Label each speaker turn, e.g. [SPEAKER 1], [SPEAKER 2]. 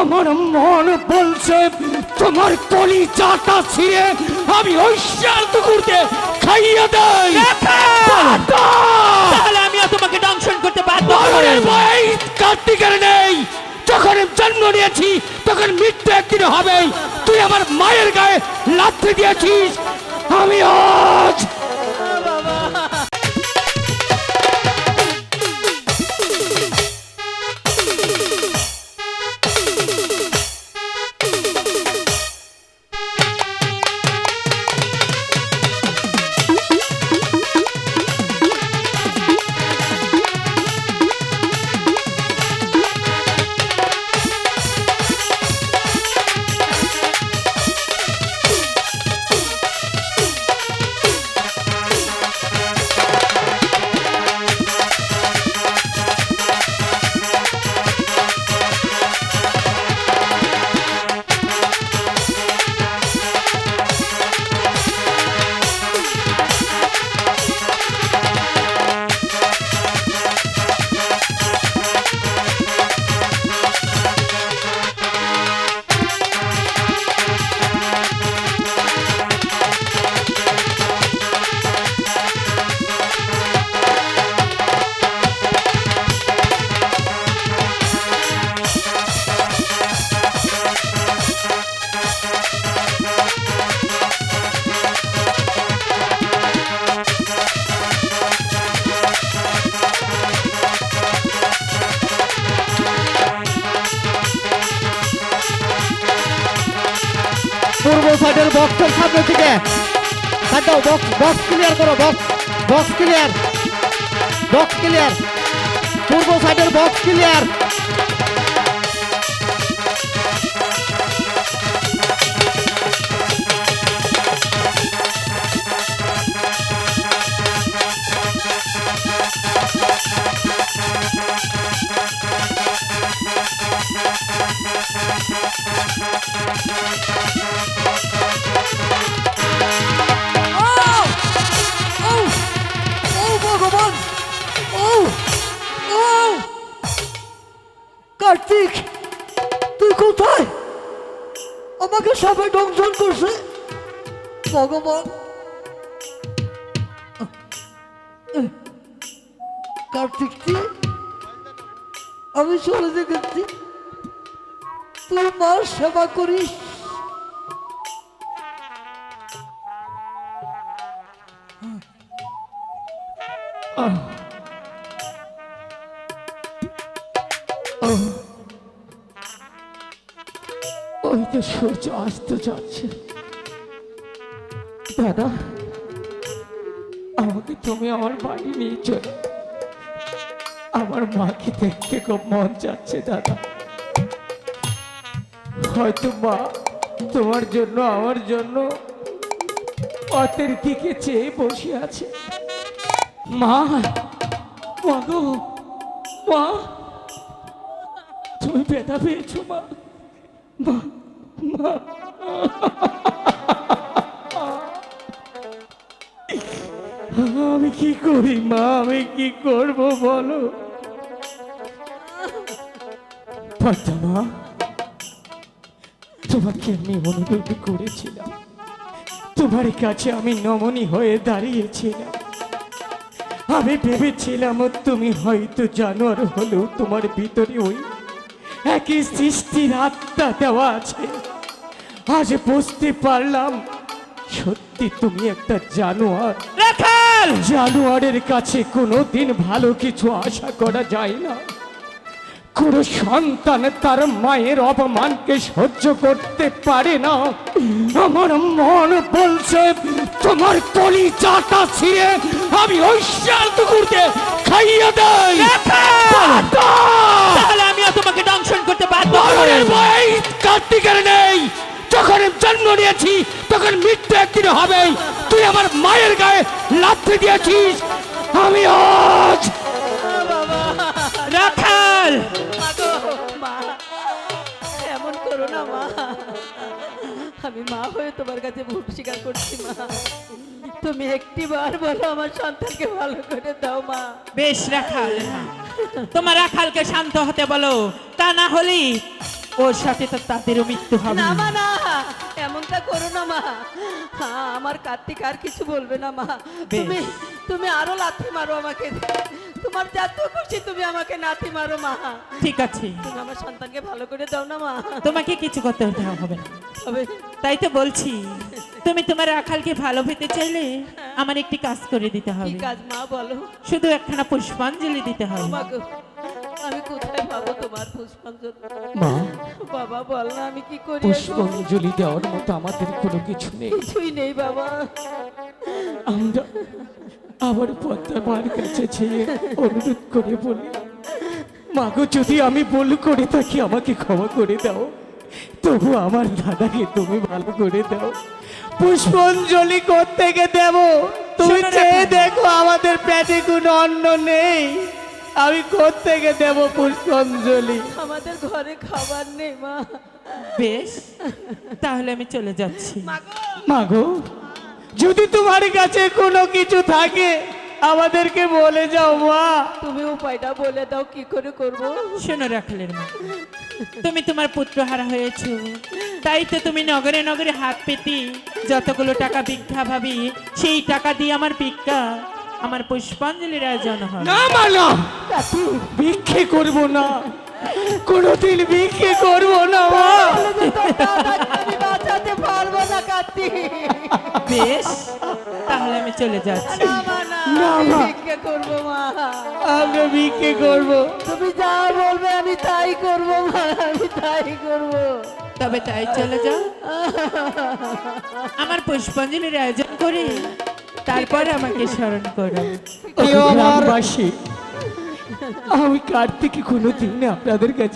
[SPEAKER 1] আমার মন বলছে তোমার কলি চাটা ছিঁড়ে আমি শাল কুকুরকে খাইয়ে দেই!
[SPEAKER 2] তাহলে আমিও তোমাকে দংশন করতে বাধ্য
[SPEAKER 1] কার্তিকের নেই। যখন জন্ম নিয়েছি তখন মৃত্যু একদিন হবেই। তুই আমার মায়ের গায়ে লাথি দিয়েছিস। আমি আজ
[SPEAKER 3] সাইডের বক্সের সামনে থেকে। দাও বক্স বক্স ক্লিয়ার করো box box clear box clear পূর্ব সাইডের বক্স ক্লিয়ার
[SPEAKER 4] কার্তিক তুই কোথায়? আমাকে সবাই দংশন করছে। ভগবান। কার্তিক আমি চলে দেখেছি। তুই মার সেবা করিস।
[SPEAKER 1] ওই সূর্য অস্ত যাচ্ছে। দাদা, আমাকে তুমি আমার বাড়ি নিয়ে চলো। আমার মাকে দেখতে খুব মন যাচ্ছে, দাদা। হয়তো মা তোমার জন্য, আমার জন্য পথের দিকে চেয়ে বসে আছে। মা মা মা, তুমি ব্যথা পেয়েছ, মা। মা আমি কি করি, মা? আমি কি করব, বলো? মা, তোমাকে আমি অনুরোধ করেছিলাম। তোমার কাছে আমি নমনী হয়ে দাঁড়িয়েছিলাম। আমি ভেবেছিলাম, তুমি হয়তো জানোয়ার হলেও তোমার ভিতরে ওই একই সৃষ্টির আত্মা দেওয়া আছে। আজ বুঝতে পারলাম সত্যি তুমি একটা জানোয়ার।
[SPEAKER 2] রাখাল!
[SPEAKER 1] জানোয়ারের কাছে কোনো দিন ভালো কিছু আশা করা যায় না। কোনো সন্তান তার মায়ের অপমানকে সহ্য করতে পারে না। আমার মন বলছে তোমার কলি চাটা ছিঁড়ে আমি ওই শাল কুকুরকে খাইয়ে দেই!
[SPEAKER 2] তাহলে আমিও তোমাকে দংশন করতে বাধ্য
[SPEAKER 1] কার্তিকের নেই। যখন আমি জন্ম নিয়েছি তখন মৃত্যু একদিন হবেই। তুই আমার মায়ের গায়ে লাথি দিয়েছিস। আমি আজ
[SPEAKER 2] রাখাল!
[SPEAKER 5] এমন করো না মা। আমি মা হয়ে তোমার কাছে ভুল স্বীকার করছি মা। তুমি একটি বার বলো আমার সন্তানকে ভালো করে দাও মা।
[SPEAKER 2] বেশ রাখাল। তোমার রাখালকে শান্ত হতে বলো। তা না হলে ওর সাথে তো তাদেরও মৃত্যু হবে।
[SPEAKER 5] না মা না এমনটা করো না মা। হ্যাঁ আমার কার্তিক আর কিছু বলবে না মা। তুমি তুমি আরও লাথি মারো আমাকে। তোমার যত খুশি তুমি আমাকে নাথি মারো মা।
[SPEAKER 2] ঠিক আছে।
[SPEAKER 5] তুমি আমার সন্তানকে ভালো করে দাও না মা।
[SPEAKER 2] তোমাকে কিছু করতে হতে হবে না। তাই তো বলছি তুমি তোমার রাখালকে ভালো পেতে চাইলে আমার একটি কাজ করে দিতে হবে।
[SPEAKER 5] কাজ মা বলো।
[SPEAKER 2] শুধু একখানা পুষ্পাঞ্জলি দিতে হবে।
[SPEAKER 5] আমি কোথায় পাবো তোমার পুষ্পাঞ্জলি?
[SPEAKER 1] মা
[SPEAKER 5] বাবা বল না আমি কি করি?
[SPEAKER 1] পুষ্পাঞ্জলি দেওয়ার মতো আমাদের কোনো কিছু নেই।
[SPEAKER 5] কিছুই নেই বাবা।
[SPEAKER 1] আমরা আবার পদ্মা মার কাছে অনুরোধ করে বলি মাগো যদি আমি ভুল করে থাকি আমাকে ক্ষমা করে দাও। তবু আমার দাদাকে তুমি ভালো করে দাও। পুষ্পাঞ্জলি থেকে দেব। তুমি চেয়ে দেখো আমাদের পেটে কোনো অন্ন নেই। আমি থেকে দেব পুষ্পাঞ্জলি?
[SPEAKER 5] আমাদের ঘরে খাবার নেই মা।
[SPEAKER 2] বেশ তাহলে আমি চলে যাচ্ছি।
[SPEAKER 1] মাগো যদি তোমার কাছে কোনো কিছু থাকে আমাদেরকে বলে যাও মা।
[SPEAKER 5] তুমি উপায়টা বলে দাও কি করে করব?
[SPEAKER 2] শোনো রাখলেন মা তুমি তোমার পুত্র হারা হয়েছো। তাই তো তুমি নগরে নগরে হাত পেতি যতগুলো টাকা ভিক্ষা ভাবি সেই টাকা দিয়ে আমার ভিক্ষা। আমার পুষ্পাঞ্জলির আয়োজন হয়।
[SPEAKER 1] না মা না ভিক্ষে করব না। কোনোদিন ভিক্ষে করব না মা!
[SPEAKER 5] বাঁচাতে পারব না কার্তিক
[SPEAKER 2] বেশ তাহলে আমি চলে যাচ্ছি।
[SPEAKER 5] না মা না
[SPEAKER 1] না, মা।
[SPEAKER 5] করব
[SPEAKER 1] আমরা ভিক্ষে করব।
[SPEAKER 5] তুমি যা বলবে আমি তাই করব মা আমি তাই করব।
[SPEAKER 2] তবে তাই চলে যাও। আমার পুষ্পাঞ্জলির আয়োজন করে। তারপর আমাকে স্মরণ করো।
[SPEAKER 3] প্রিয় আমার
[SPEAKER 1] গ্রামবাসী আমি কার্তিকে কোনোদিন আপনাদের কাছে